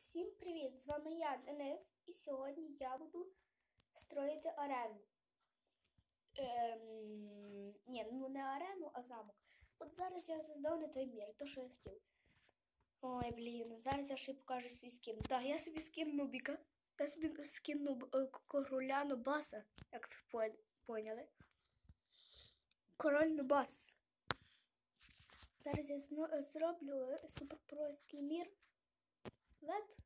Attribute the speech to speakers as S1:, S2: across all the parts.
S1: Всім привіт! З вами я, Денис, і сьогодні я буду строїти арену. Ем, ні, ну не арену, а замок. От зараз я создав не той мір, то що я хотів. Ой, блін, зараз я ще покажу свій скін. Так, я собі скін Нубіка. Я собі скін Нуб... е, короля Нубаса, як ви поняли. Король Нубас. Зараз я зроблю е, мір. Let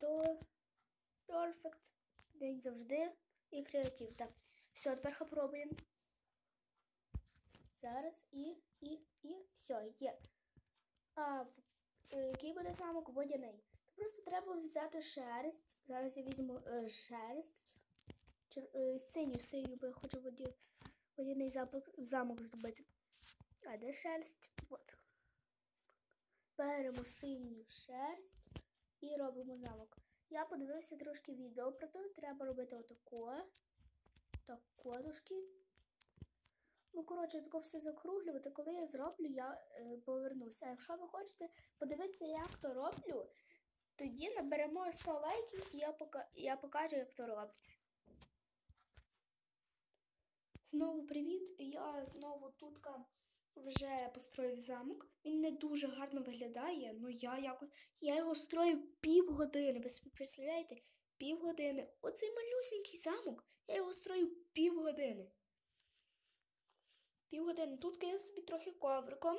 S1: до Perfect. День завжди і креатив. Так. Все, тепер попробуємо. Зараз і, і, і все, є. А в, е, який буде замок водяний? То просто треба взяти шерсть. Зараз я візьму е, шерсть. Чер, е, синю, синю, бо я хочу водяний замок, замок зробити. А де шерсть? Беремо синю шерсть і робимо замок. Я подивився трошки відео про те, треба робити отако. Тако трошки. Ну, коротше, тако все закруглювати. Коли я зроблю, я е, повернуся. А якщо ви хочете подивитися, як то роблю, тоді наберемо 100 лайків і я, пока... я покажу, як то робиться. Знову привіт! Я знову тутка вже построїв замок. Він не дуже гарно виглядає, але я якось. Я його строїв півгодини. Ви собі представляєте? Півгодини. Оцей малюсенький замок. Я його строїв півгодини. Півгодини. Тут я собі трохи ковриком.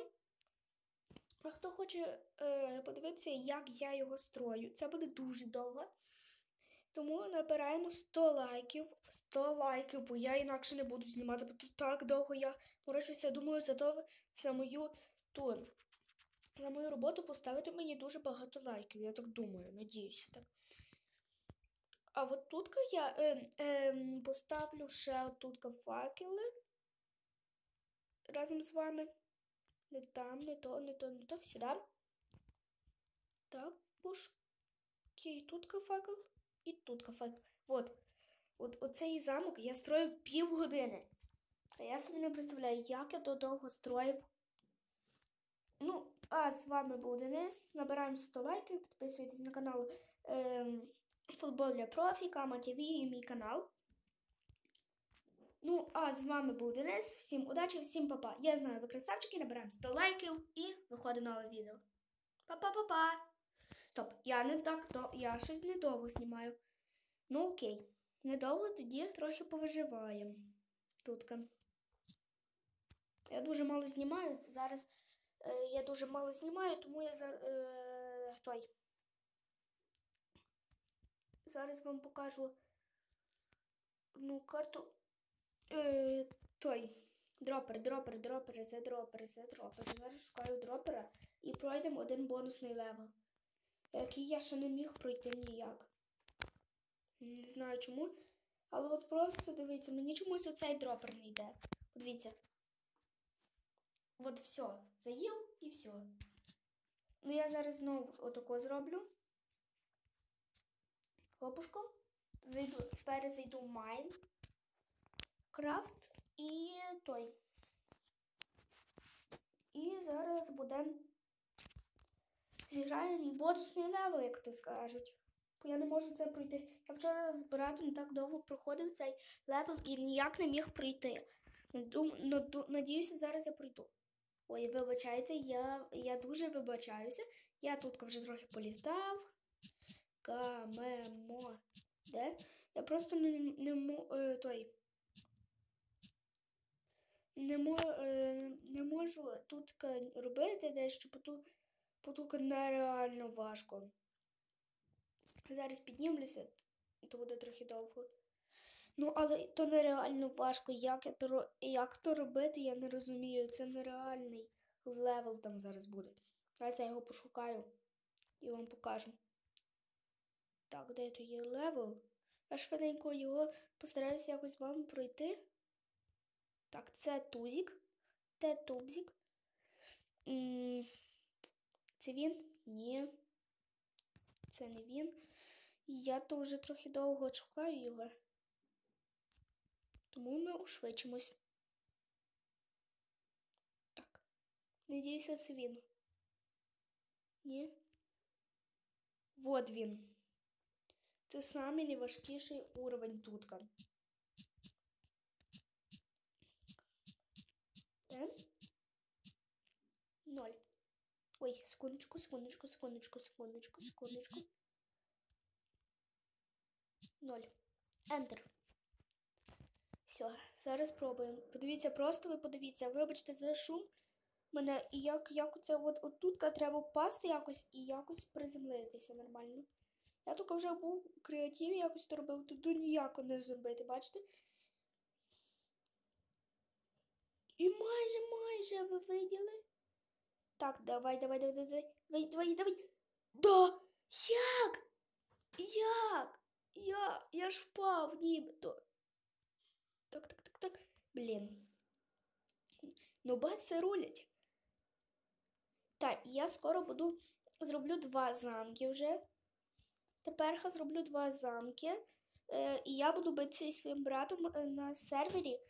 S1: А хто хоче е, подивитися, як я його строю, це буде дуже довго. Тому набираємо 100 лайків. 100 лайків, бо я інакше не буду знімати, бо тут так довго я морочуся. Думаю, за то за мою ту, за мою роботу поставити мені дуже багато лайків. Я так думаю, надіюся так. А от тут я е, е, поставлю ще тут факели разом з вами. Не там, не то, не то, не то, сюди. Так, пуш. І тут факел. І тут кафе. От. От оцей замок я строїв півгодини. А я собі не представляю, як я то довго строїв. Ну, а з вами був Денис. Набираємо 100 лайків, підписуйтесь на канал ем, Футбол для профі, Кама ТВ і мій канал. Ну, а з вами був Денис. Всім удачі, всім па-па. Я знаю, ви красавчики, набираємо 100 лайків і виходить нове відео. Па-па-па-па! Стоп, я не так, то я щось недовго знімаю. Ну окей, недовго тоді трохи повиживаємо. Тутка. Я дуже мало знімаю. Зараз е, я дуже мало знімаю, тому я за, е, той. Зараз вам покажу одну карту. Е, той. Дропер, дропер, дропер, за дропер, за дропер. Зараз шукаю дропера і пройдемо один бонусний левел який я ще не міг пройти ніяк. Не знаю чому. Але от просто дивіться, мені чомусь оцей дропер не йде. Подивіться. От все. Заїв і все. Ну, я зараз знову отако зроблю. Хлопушко. Зайду, перезайду Майн. Крафт і той. І зараз будемо зіграємо бонусний левел, як то скажуть. Бо я не можу це пройти. Я вчора з братом так довго проходив цей левел і ніяк не міг пройти. Дум, наду, надіюся, зараз я пройду. Ой, вибачайте, я я дуже вибачаюся. Я тут вже трохи політав. Камемо. Де? Я просто не не е, той. Не, е, не можу тут робити дещо, бо тут Потука нереально важко. Зараз піднімлюся, то буде трохи довго. Ну, але то нереально важко. Як то, як то робити, я не розумію. Це нереальний левел там зараз буде. Зараз я його пошукаю і вам покажу. Так, де то є левел? Я швиденько його постараюся якось вам пройти. Так, це тузік. Це тубзік. Це він? Ні. Це не він. І я то вже трохи довго шукаю його. Тому ми ушвидшимось. Так. Надіюся, це він. Ні, Вот він. Це найважкіший уровень тутка. М? Ноль. Ой, секундочку, секундочку, секундочку, секундочку, секундочку. Ноль. Ентер. Все, зараз пробуємо. Подивіться, просто ви подивіться, вибачте за шум. Мене і як, як це от, от тут треба впасти якось і якось приземлитися нормально. Я тільки вже був у креативі, якось то робив, тут ніяко не зробити, бачите? І майже, майже ви виділи. Так, давай, давай, давай, давай, давай, давай, давай. Да! Як? Як? Я, я ж впав нібито. Так, так, так, так. Блін. Ну, баси рулять. Так, я скоро буду зроблю два замки вже. Тепер я зроблю два замки. Е, і я буду битися зі своїм братом е, на сервері.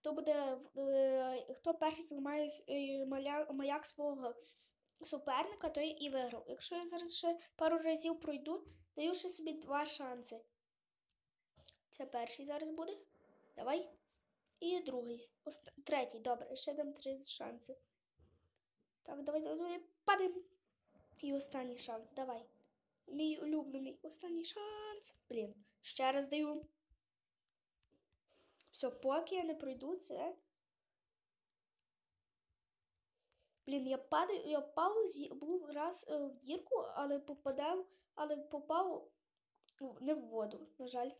S1: Хто буде, е, хто перший зламає е, маяк свого суперника, той і виграв. Якщо я зараз ще пару разів пройду, даю ще собі два шанси. Це перший зараз буде. Давай. І другий. Ост... Третій, добре, ще дам три шанси. Так, давай, давай, давай, падаємо. І останній шанс, давай. Мій улюблений останній шанс. Блін, ще раз даю. Все, поки я не пройду це. Блін, я падаю, я впав, був раз е, в дірку, але попадав, але попав не в воду, на жаль.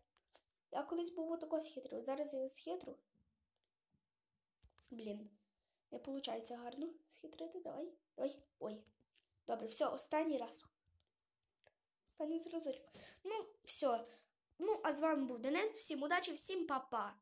S1: Я колись був отако схитрив. Зараз я схитру. Блін, не виходить гарно схитрити. Давай, давай. Ой. Добре, все, останній раз. Останній зразочок. Ну, все. Ну, а з вами був Денис. Всім удачі, всім па-па.